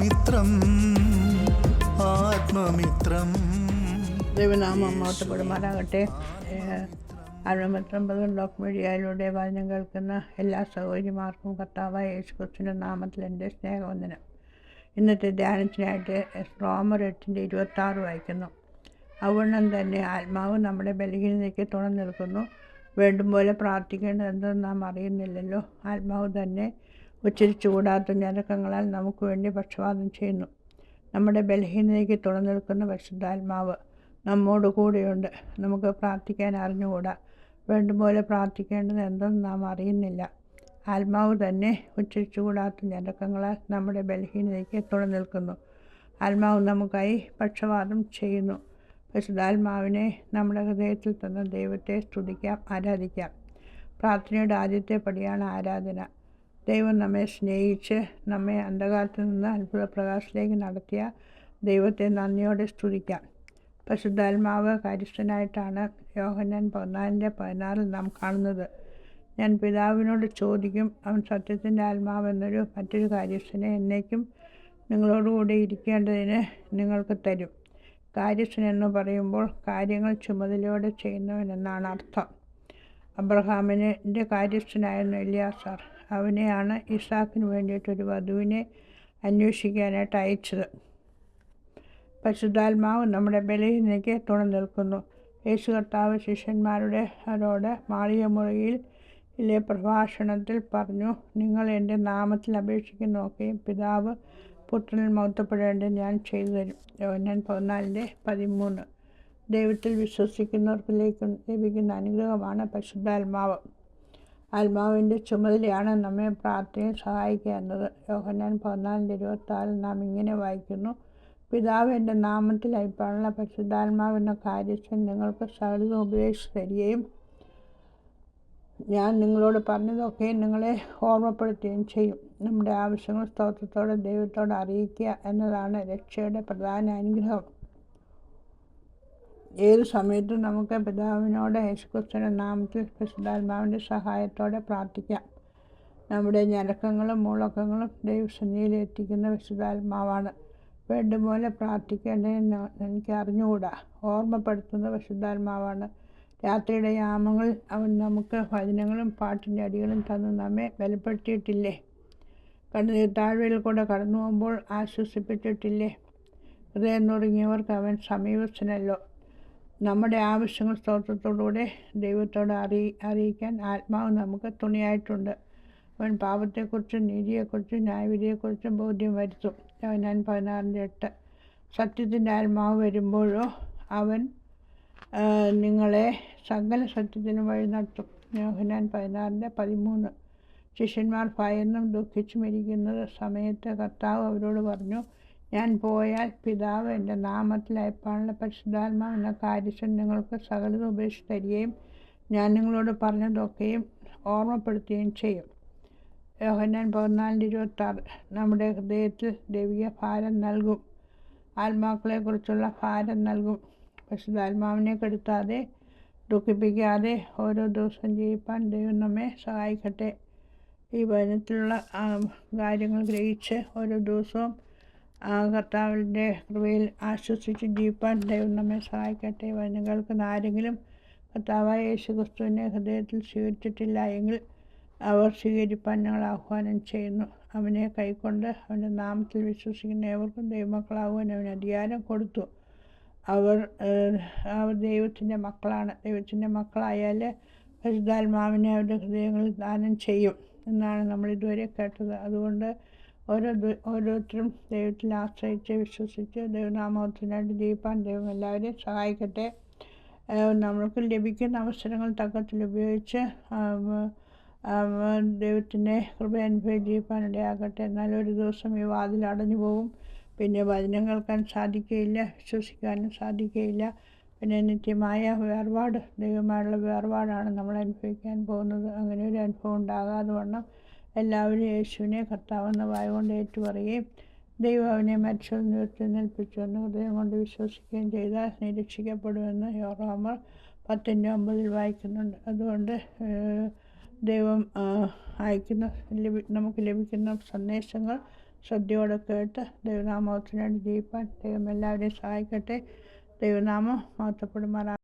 ആത്മമിത്രം ആത്മമിത്രം. ദൈവനാമം മോട്ടപ്പെടുമാറാകട്ടെ അറുപത്തൊമ്പത് ഡോക് മീഡിയയിലൂടെ വചനം കേൾക്കുന്ന എല്ലാ സഹോദരിമാർക്കും കർത്താവായ യേശു ക്രിസ്തുവിന്റെ നാമത്തിൽ എന്റെ സ്നേഹവന്ദനം. ഇന്നത്തെ ധ്യാനത്തിനായിട്ട് റോമർ എട്ടിന്റെ ഇരുപത്താറ് വായിക്കുന്നു. അവണ്ണം തന്നെ ആത്മാവ് നമ്മുടെ ബലഹീനതയ്ക്ക് തുണ വേണ്ടും പോലെ പ്രാർത്ഥിക്കേണ്ടതെന്തെന്ന് നാം അറിയുന്നില്ലല്ലോ. ആത്മാവ് തന്നെ ഉച്ചരിച്ചുകൂടാത്ത ഞരക്കങ്ങളാൽ നമുക്ക് വേണ്ടി പക്ഷപാതം ചെയ്യുന്നു. നമ്മുടെ ബലഹീനതയ്ക്ക് തുണ നിൽക്കുന്ന പരിശുദ്ധാത്മാവ് നമ്മോട് കൂടെയുണ്ട്. നമുക്ക് പ്രാർത്ഥിക്കാൻ അറിഞ്ഞുകൂടാ. വേണ്ടുപോലെ പ്രാർത്ഥിക്കേണ്ടത് എന്തെന്ന് നാം അറിയുന്നില്ല. ആത്മാവ് തന്നെ ഉച്ചരിച്ചുകൂടാത്ത ഞരക്കങ്ങളാൽ നമ്മുടെ ബലഹീനതയ്ക്ക് തുണ നിൽക്കുന്നു. ആത്മാവ് നമുക്കായി പക്ഷവാദം ചെയ്യുന്നു. പരിശുദ്ധാത്മാവിനെ നമ്മുടെ ഹൃദയത്തിൽ തന്ന ദൈവത്തെ സ്തുതിക്കാം ആരാധിക്കാം. പ്രാർത്ഥനയുടെ ആദ്യത്തെ പടിയാണ് ആരാധന. ദൈവം നമ്മെ സ്നേഹിച്ച് നമ്മെ അന്ധകാലത്ത് നിന്ന് അത്ഭുത പ്രകാശത്തിലേക്ക് നടത്തിയ ദൈവത്തെ നന്ദിയോടെ സ്തുതിക്കാം. പരിശുദ്ധാത്മാവ് കാര്യസ്ഥനായിട്ടാണ് യോഹന്നാൻ പതിനാലിന്റെ പതിനാറിൽ നാം കാണുന്നത്. ഞാൻ പിതാവിനോട് ചോദിക്കും അവൻ സത്യത്തിന്റെ ആത്മാവ് എന്നൊരു മറ്റൊരു കാര്യസ്ഥനെ എന്നേക്കും നിങ്ങളോടുകൂടി ഇരിക്കേണ്ടതിന് നിങ്ങൾക്ക് തരും. കാര്യസ്ഥൻ എന്ന് പറയുമ്പോൾ കാര്യങ്ങൾ ചുമതലയോടെ ചെയ്യുന്നവൻ എന്നാണ് അർത്ഥം. അബ്രഹാമിന്റെ കാര്യസ്ഥനായിരുന്നു എലിയാസാർ. അവനെയാണ് ഇസാക്കിന് വേണ്ടിയിട്ടൊരു വധുവിനെ അന്വേഷിക്കാനായിട്ട് അയച്ചത്. പരിശുദ്ധാത്മാവ് നമ്മുടെ ബലഹീനയ്ക്ക് തുണ നിൽക്കുന്നു. യേശു കർത്താവ് ശിഷ്യന്മാരുടെ അവരോട് മാളിക മുറിയിൽ ഇലെ പ്രഭാഷണത്തിൽ പറഞ്ഞു നിങ്ങൾ എന്റെ നാമത്തിൽ അപേക്ഷിക്കുന്നൊക്കെയും പിതാവ് പുത്രനിൽ മൗത്തപ്പെടേണ്ടത് ഞാൻ ചെയ്തു തരും. യോഹന്നാൻ പതിനാലിന്റെ പതിമൂന്ന്. ദൈവത്തിൽ വിശ്വസിക്കുന്നവർക്കിലേക്ക് ലഭിക്കുന്ന അനുഗ്രഹമാണ് പരിശുദ്ധാത്മാവ്. ആത്മാവിന്റെ ചുമതലയാണ് നമ്മെ പ്രാർത്ഥനയിൽ സഹായിക്കുക എന്നത് യോഹന്നാൻ പതിനാലിന്റെ ഇരുപത്താറിൽ നാം ഇങ്ങനെ വായിക്കുന്നു. പിതാവ് എന്റെ നാമത്തിൽ അയപ്പാനുള്ള പരിശുദ്ധാത്മാവെന്ന കാര്യസ്ഥൻ നിങ്ങൾക്ക് സകലതും ഉപദേശിച്ച് തരികയും ഞാൻ നിങ്ങളോട് പറഞ്ഞതൊക്കെ നിങ്ങളെ ഓർമ്മപ്പെടുത്തുകയും ചെയ്യും. നമ്മുടെ ആവശ്യങ്ങൾ സ്തോത്രത്തോടെ ദൈവത്തോട് അറിയിക്കുക എന്നതാണ് രക്ഷയുടെ പ്രധാന അനുഗ്രഹം. ഏത് സമയത്തും നമുക്ക് പിതാവിനോട് യേശുക്രിസ്തുവിന്റെ നാമത്തിൽ പരിശുദ്ധാത്മാവിന്റെ സഹായത്തോടെ പ്രാർത്ഥിക്കാം. നമ്മുടെ ഞരക്കങ്ങളും മുളക്കങ്ങളും ദൈവസന്നിധിയിൽ എത്തിക്കുന്ന വിശുദ്ധാത്മാവാണ് വേണ്ടുപോലെ പ്രാർത്ഥിക്കേണ്ടതെന്ന് എനിക്ക് അറിഞ്ഞുകൂടാ. ഓർമ്മപ്പെടുത്തുന്ന വിശുദ്ധാത്മാവാണ് രാത്രിയുടെ യാമങ്ങളിൽ അവൻ നമുക്ക് വചനങ്ങളും പാട്ടിന്റെ അടികളും തന്ന് നമ്മെ ബലപ്പെടുത്തിയിട്ടില്ലേ? കണ്ണു താഴ്വയിൽ കൂടെ കടന്നു പോകുമ്പോൾ ആശ്വസിപ്പിച്ചിട്ടില്ലേ? ഹൃദയം നുറുങ്ങിയവർക്ക് അവൻ സമീപസ്ഥനല്ലോ. നമ്മുടെ ആവശ്യങ്ങൾ സ്തോത്രത്തോടുകൂടെ ദൈവത്തോട് അറിയി അറിയിക്കാൻ ആത്മാവ് നമുക്ക് തുണിയായിട്ടുണ്ട്. അവൻ പാപത്തെക്കുറിച്ചും നീതിയെക്കുറിച്ചും ന്യായവിധിയെക്കുറിച്ചും ബോധ്യം വരുത്തും. ഞാൻ പതിനാറിന്റെ എട്ട്. സത്യത്തിന്റെ ആത്മാവ് വരുമ്പോഴോ അവൻ നിങ്ങളെ സകല സത്യത്തിന് വഴി നടത്തും. യോഹനാൻ പതിനാറിന്റെ പതിമൂന്ന്. ശിഷ്യന്മാർ ഭയന്നും ദുഃഖിച്ചും ഇരിക്കുന്നത് സമയത്ത് കർത്താവ് അവരോട് പറഞ്ഞു ഞാൻ പോയാൽ പിതാവ് എന്റെ നാമത്തിൽ അയപ്പാനുള്ള പരിശുദ്ധാത്മാവ് എന്ന കാര്യം നിങ്ങൾക്ക് സകലത ഉപേക്ഷിച്ച് തരികയും ഞാൻ നിങ്ങളോട് പറഞ്ഞതൊക്കെയും ഓർമ്മപ്പെടുത്തുകയും ചെയ്യും. യോഹന്നാൻ പതിനാലിന്റെ ഇരുപത്താറ് നമ്മുടെ ഹൃദയത്തിൽ ദൈവിക ഭാരം നൽകും. ആത്മാക്കളെക്കുറിച്ചുള്ള ഭാരം നൽകും. പരിശുദ്ധാത്മാവിനെ കെടുത്താതെ ദുഃഖിപ്പിക്കാതെ ഓരോ ദിവസം ജീവിപ്പാൻ ദൈവം നമ്മെ സഹായിക്കട്ടെ. ഈ വചനത്തിലുള്ള കാര്യങ്ങൾ ഗ്രഹിച്ച് ഓരോ ദിവസവും കർത്താവിന്റെ കൃപയിൽ ആശ്വസിച്ച് ജീവിപ്പാൻ ദൈവം നമ്മെ സഹായിക്കട്ടെ. കേൾക്കുന്ന ആരെങ്കിലും കർത്താവായ യേശു ക്രിസ്തുവിനെ ഹൃദയത്തിൽ സ്വീകരിച്ചിട്ടില്ല എങ്കിൽ അവർ സ്വീകരിപ്പാൻ ഞങ്ങൾ ആഹ്വാനം ചെയ്യുന്നു. അവനെ കൈക്കൊണ്ട് അവന്റെ നാമത്തിൽ വിശ്വസിക്കുന്ന ഏവർക്കും ദൈവമക്കളാകുവാൻ അവന് അധികാരം കൊടുത്തു. അവർ അവർ ദൈവത്തിന്റെ മക്കളാണ്. ദൈവത്തിന്റെ മക്കളായാൽ പരിശുദ്ധാത്മാവിനെ അവരുടെ ഹൃദയങ്ങളിൽ ദാനം ചെയ്യും എന്നാണ് നമ്മൾ ഇതുവരെ കേട്ടത്. അതുകൊണ്ട് ഓരോ ഓരോരുത്തരും ദൈവത്തിൽ ആശ്രയിച്ച് വിശ്വസിച്ച് ദൈവനാമത്തിനായിട്ട് ജീവിപ്പാൻ ദൈവം എല്ലാവരെയും സഹായിക്കട്ടെ. നമ്മൾക്ക് ലഭിക്കുന്ന അവസരങ്ങൾ തക്കത്തിൽ ഉപയോഗിച്ച് ദൈവത്തിന്റെ കൃപ അനുഭവിച്ച് ജീവിപ്പാനിടയാകട്ടെ നല്ലൊരു ഒരു ദിവസം ഈ വാതിൽ അടഞ്ഞു പോകും പിന്നെ വചനം കേൾക്കാൻ സാധിക്കുകയില്ല വിശ്വസിക്കാനും സാധിക്കുകയില്ല പിന്നെ നിത്യമായ വേർപാട് ദൈവമായുള്ള വേർപാടാണ് നമ്മൾ അനുഭവിക്കാൻ പോകുന്നത്. അങ്ങനെ ഒരു അനുഭവം ഉണ്ടാകാതെ വണ്ണം എല്ലാവരും യേശുവിനെ കർത്താവെന്ന് വായുകൊണ്ട് ഏറ്റുപറയുകയും ദൈവം അവനെ മരിച്ചത് നിർത്തിനേൽപ്പിച്ചുവെന്ന് ഹൃദയം കൊണ്ട് വിശ്വസിക്കുകയും ചെയ്താൽ നിരീക്ഷിക്കപ്പെടുമെന്ന് യോറാമർ പത്തിന്റെ ഒമ്പതിൽ വായിക്കുന്നുണ്ട്. അതുകൊണ്ട് ദൈവം അയക്കുന്ന ലഭി നമുക്ക് ലഭിക്കുന്ന സന്ദേശങ്ങൾ ശ്രദ്ധയോടെ കേട്ട് ദൈവനാമത്തിനായിട്ട് ജീവിപ്പാൻ ദൈവം എല്ലാവരെയും സഹായിക്കട്ടെ. ദൈവനാമം മഹത്വപ്പെടുമാറാ